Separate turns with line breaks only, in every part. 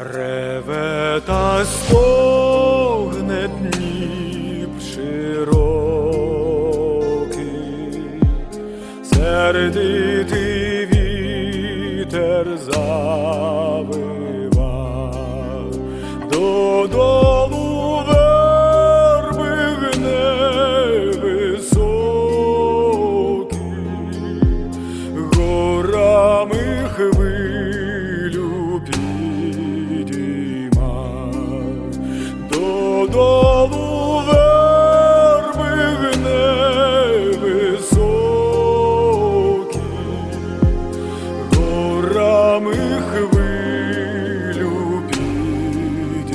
Реве та стогне Дніп широкий, сердитий вітер завива, додолу верби гне високі, горами хвилю додолу верби гне високі, горами хвилю підійма,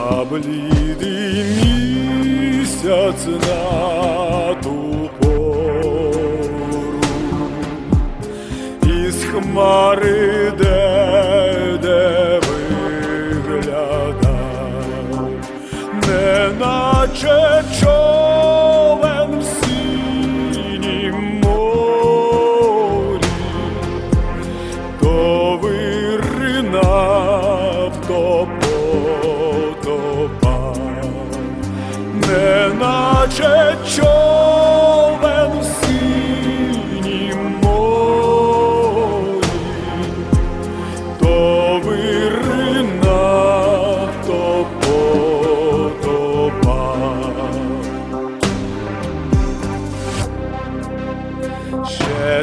а блідий місяць на ту пору із хмари неначе човен в синім морі, то виринав, то потопав, неначе човен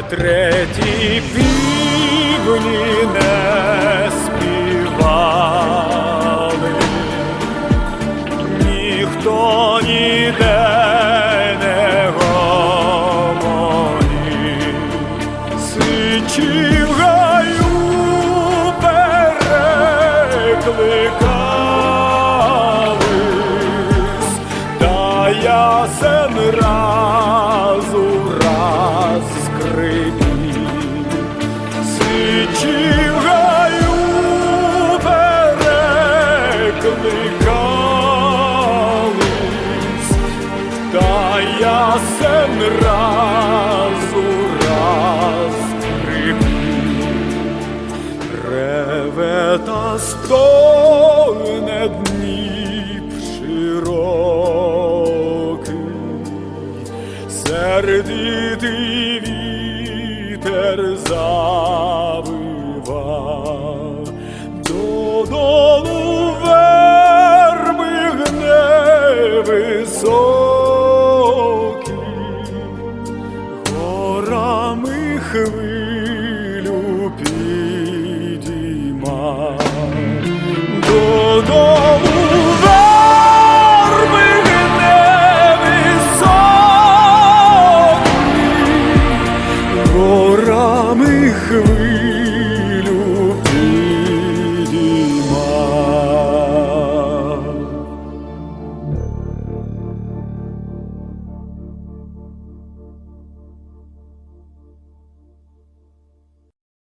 Ще треті півні не співали, ніхто ніде не говорив, сичі скрипів, сичі в гаю перекликались, та ясен раз у раз скрипів. Реве та стогне Дніп широкий, сердитий вітер завива, додолу верби гне високі, горами хвилю підійма, додому